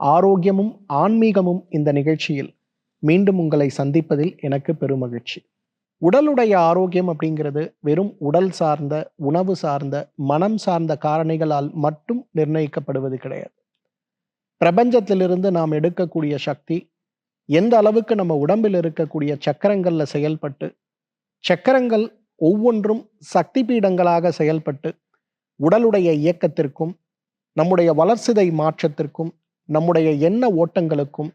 ஆரோக்கியமும் ஆன்மீகமும் இந்த நிகழ்ச்சியில் மீண்டும் உங்களை சந்திப்பதில் எனக்கு பெருமகிழ்ச்சி. உடலுடைய ஆரோக்கியம் அப்படிங்கிறது வெறும் உடல் சார்ந்த உணவு சார்ந்த மனம் சார்ந்த காரணிகளால் மட்டும் நிர்ணயிக்கப்படுவது கிடையாது. பிரபஞ்சத்திலிருந்து நாம் எடுக்கக்கூடிய சக்தி எந்த அளவுக்கு நம்ம உடம்பில் இருக்கக்கூடிய சக்கரங்களில் செயல்பட்டு சக்கரங்கள் ஒவ்வொன்றும் சக்தி பீடங்களாக செயல்பட்டு உடலுடைய இயக்கத்திற்கும் நம்முடைய வளர்சிதை மாற்றத்திற்கும் நம்முடைய எண்ண ஓட்டங்களுக்கும்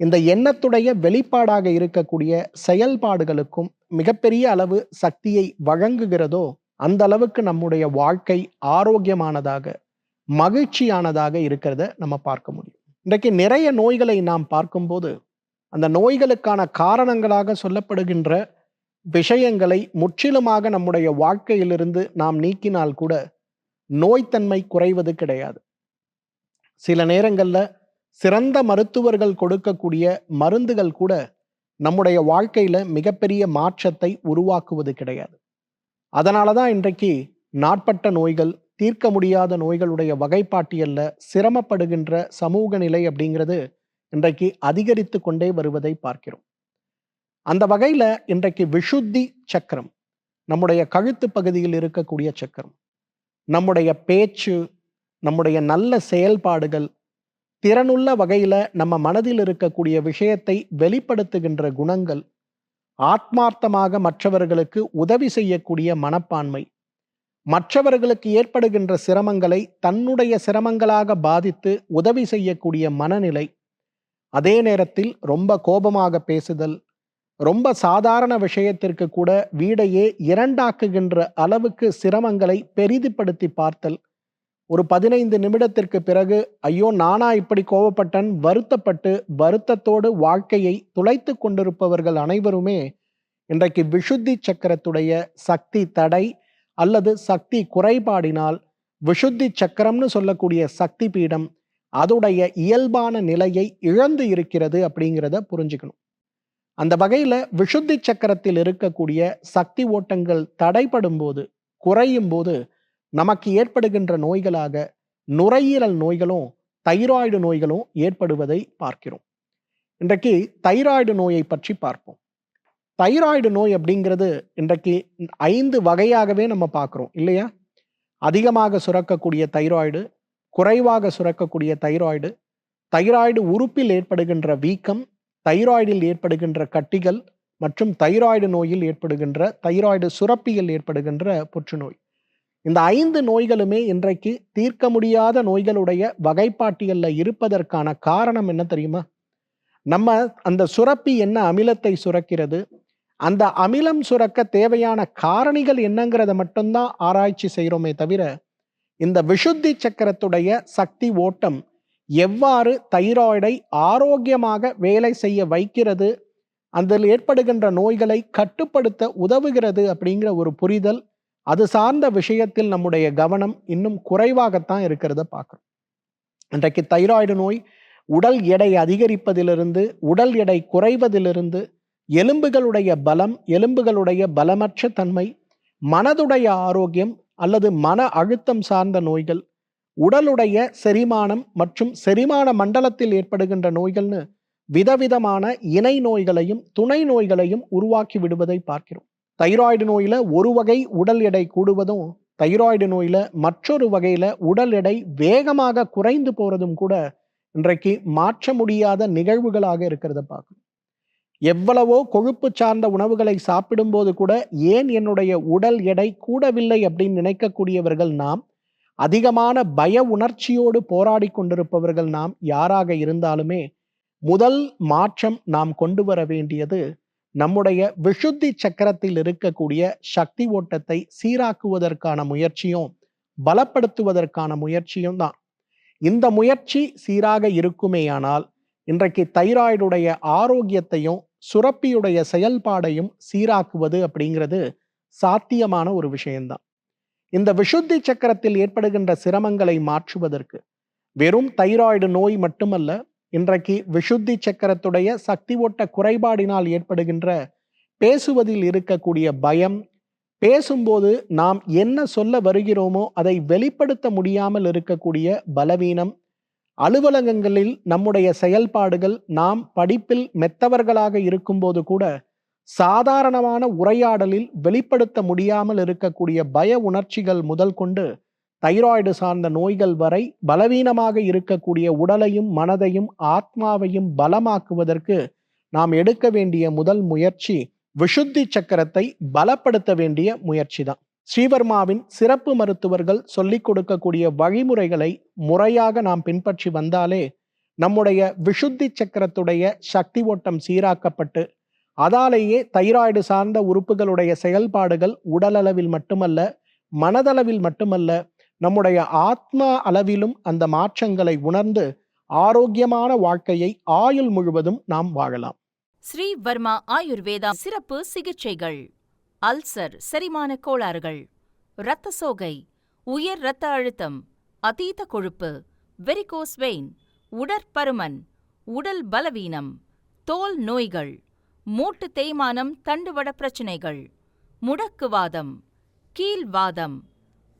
இந்த எண்ணத்துடைய வெளிப்பாடாக இருக்கக்கூடிய செயல்பாடுகளுக்கும் மிகப்பெரிய அளவு சக்தியை வழங்குகிறதோ அந்த அளவுக்கு நம்முடைய வாழ்க்கை ஆரோக்கியமானதாக மகிழ்ச்சியானதாக இருக்கிறத நம்ம பார்க்க முடியும். இன்றைக்கு நிறைய நோய்களை நாம் பார்க்கும்போது அந்த நோய்களுக்கான காரணங்களாக சொல்லப்படுகின்ற விஷயங்களை முற்றிலுமாக நம்முடைய வாழ்க்கையிலிருந்து நாம் நீக்கினால் கூட நோய்த்தன்மை குறைவது கிடையாது. சில நேரங்களில் சிறந்த மருத்துவர்கள் கொடுக்கக்கூடிய மருந்துகள் கூட நம்முடைய வாழ்க்கையில் மிகப்பெரிய மாற்றத்தை உருவாக்குவது கிடையாது. அதனால தான் இன்றைக்கு நாட்பட்ட நோய்கள் தீர்க்க முடியாத நோய்களுடைய வகைப்பாட்டியல்ல சிரமப்படுகின்ற சமூக நிலை அப்படிங்கிறது இன்றைக்கு அதிகரித்து கொண்டே வருவதை பார்க்கிறோம். அந்த வகையில் இன்றைக்கு விஷுத்தி சக்கரம் நம்முடைய கழுத்து பகுதியில் இருக்கக்கூடிய சக்கரம் நம்முடைய பேச்சு நம்முடைய நல்ல செயல்பாடுகள் திறனுள்ள வகையில நம்ம மனதில் இருக்கக்கூடிய விஷயத்தை வெளிப்படுத்துகின்ற குணங்கள் ஆத்மார்த்தமாக மற்றவர்களுக்கு உதவி செய்யக்கூடிய மனப்பான்மை. மற்றவர்களுக்கு ஏற்படுகின்ற சிரமங்களை தன்னுடைய சிரமங்களாக பாதித்து உதவி செய்யக்கூடிய மனநிலை. அதே நேரத்தில் ரொம்ப கோபமாக பேசுதல் ரொம்ப சாதாரண விஷயத்திற்கு கூட வீடையே இரண்டாக்குகின்ற அளவுக்கு சிரமங்களை பெரிதுபடுத்தி பார்த்தல் ஒரு பதினைந்து நிமிடத்திற்கு பிறகு ஐயோ நானா இப்படி கோவப்பட்டன்? வருத்தப்பட்டு வருத்தத்தோடு வாழ்க்கையை துளைத்து கொண்டிருப்பவர்கள் அனைவருமே இன்றைக்கு விஷுத்தி சக்கரத்துடைய சக்தி தடை அல்லது சக்தி குறைபாடினால் விஷுத்தி சக்கரம்னு சொல்லக்கூடிய சக்தி பீடம் அதோடைய இயல்பான நிலையை இழந்து இருக்கிறது அப்படிங்கிறத புரிஞ்சுக்கணும். அந்த வகையில் விஷுத்தி சக்கரத்தில் இருக்கக்கூடிய சக்தி ஓட்டங்கள் தடைப்படும் போது குறையும் போது நமக்கு ஏற்படுகின்ற நோய்களாக நுரையீரல் நோய்களும் தைராய்டு நோய்களும் ஏற்படுவதை பார்க்கிறோம். இன்றைக்கு தைராய்டு நோயை பற்றி பார்ப்போம். தைராய்டு நோய் அப்படிங்கிறது இன்றைக்கு ஐந்து வகையாகவே நம்ம பார்க்குறோம் இல்லையா? அதிகமாக சுரக்கக்கூடிய தைராய்டு குறைவாக சுரக்கக்கூடிய தைராய்டு தைராய்டு உறுப்பில் ஏற்படுகின்ற வீக்கம் தைராய்டில் ஏற்படுகின்ற கட்டிகள் மற்றும் தைராய்டு நோயில் ஏற்படுகின்ற தைராய்டு சுரப்பியில் ஏற்படுகின்ற புற்றுநோய். இந்த ஐந்து நோய்களுமே இன்றைக்கு தீர்க்க முடியாத நோய்களுடைய வகைப்பாட்டியல்ல இருப்பதற்கான காரணம் என்ன தெரியுமா? நம்ம அந்த சுரப்பி என்ன அமிலத்தை சுரக்கிறது? அந்த அமிலம் சுரக்க தேவையான காரணிகள் என்னங்கிறத மட்டும்தான் ஆராய்ச்சி செய்கிறோமே தவிர இந்த விஷுத்தி சக்கரத்துடைய சக்தி ஓட்டம் எவ்வாறு தைராய்டை ஆரோக்கியமாக வேலை செய்ய வைக்கிறது? அதில் ஏற்படுகின்ற நோய்களை கட்டுப்படுத்த உதவுகிறது அப்படிங்கிற ஒரு புரிதல் அது சார்ந்த விஷயத்தில் நம்முடைய கவனம் இன்னும் குறைவாகத்தான் இருக்கிறத பார்க்குறோம். இன்றைக்கு தைராய்டு நோய் உடல் எடை அதிகரிப்பதிலிருந்து உடல் எடை குறைவதிலிருந்து எலும்புகளுடைய பலம் எலும்புகளுடைய பலமற்ற தன்மை மனதுடைய ஆரோக்கியம் அல்லது மன அழுத்தம் சார்ந்த நோய்கள் உடலுடைய செரிமானம் மற்றும் செரிமான மண்டலத்தில் ஏற்படுகின்ற நோய்கள்னு விதவிதமான இணை நோய்களையும் துணை நோய்களையும் உருவாக்கி விடுவதை பார்க்கிறோம். தைராய்டு நோயில் ஒரு வகை உடல் எடை கூடுவதும் தைராய்டு நோயில் மற்றொரு வகையில் உடல் எடை வேகமாக குறைந்து போகிறதும் கூட இன்றைக்கு மாற்ற முடியாத நிகழ்வுகளாக இருக்கிறத பார்க்கணும். எவ்வளவோ கொழுப்பு சார்ந்த உணவுகளை சாப்பிடும்போது கூட ஏன் என்னுடைய உடல் எடை கூடவில்லை அப்படின்னு நினைக்கக்கூடியவர்கள் நாம் அதிகமான பய உணர்ச்சியோடு போராடி கொண்டிருப்பவர்கள் நாம் யாராக இருந்தாலுமே முதல் மாற்றம் நாம் கொண்டு வர வேண்டியது நம்முடைய விஷுத்தி சக்கரத்தில் இருக்கக்கூடிய சக்தி ஓட்டத்தை சீராக்குவதற்கான முயற்சியும் பலப்படுத்துவதற்கான முயற்சியும் தான். இந்த முயற்சி சீராக இருக்குமேயானால் இன்றைக்கு தைராய்டுடைய ஆரோக்கியத்தையும் சுரப்பியுடைய செயல்பாடையும் சீராக்குவது அப்படிங்கிறது சாத்தியமான ஒரு விஷயம்தான். இந்த விஷுத்தி சக்கரத்தில் ஏற்படுகின்ற சிரமங்களை மாற்றுவதற்கு வெறும் தைராய்டு நோய் மட்டுமல்ல இன்றைக்கு விஷுத்தி சக்கரத்துடைய சக்தி ஓட்ட குறைபாடினால் ஏற்படுகின்ற பேசுவதில் இருக்கக்கூடிய பயம் பேசும்போது நாம் என்ன சொல்ல வருகிறோமோ அதை வெளிப்படுத்த முடியாமல் இருக்கக்கூடிய பலவீனம் அலுவலகங்களில் நம்முடைய செயல்பாடுகள் நாம் படிப்பில் மெத்தவர்களாக இருக்கும்போது கூட சாதாரணமான உரையாடலில் வெளிப்படுத்த முடியாமல் இருக்கக்கூடிய பய உணர்ச்சிகள் முதல் கொண்டு தைராய்டு சார்ந்த நோய்கள் வரை பலவீனமாக இருக்கக்கூடிய உடலையும் மனதையும் ஆத்மாவையும் பலமாக்குவதற்கு நாம் எடுக்க வேண்டிய முதல் முயற்சி விஷுத்தி சக்கரத்தை பலப்படுத்த வேண்டிய முயற்சி தான் ஸ்ரீவர்மாவின் சிறப்பு மருத்துவர்கள் சொல்லிக் கொடுக்கக்கூடிய வழிமுறைகளை முறையாக நாம் பின்பற்றி வந்தாலே நம்முடைய விஷுத்தி சக்கரத்துடைய சக்தி ஓட்டம் சீராக்கப்பட்டு அதாலேயே தைராய்டு சார்ந்த உறுப்புகளுடைய செயல்பாடுகள் உடலளவில் மட்டுமல்ல மனதளவில் மட்டுமல்ல நம்முடைய ஆத்மா அளவிலும் அந்த மாற்றங்களை உணர்ந்து ஆரோக்கியமான வாழ்க்கையை ஆயுள் முழுவதும் நாம் வாழலாம். ஸ்ரீ வர்மா ஆயுர்வேதா சிறப்பு சிகிச்சைகள். அல்சர் செரிமான கோளாறுகள். இரத்த சோகை உயர் இரத்த அழுத்தம் அதீத கொழுப்பு வெரிகோஸ் வெயின் உடற்பருமன் உடல் பலவீனம் தோல் நோய்கள் மூட்டு தேய்மானம் தண்டுவட பிரச்சினைகள் முடக்குவாதம் கீழ்வாதம்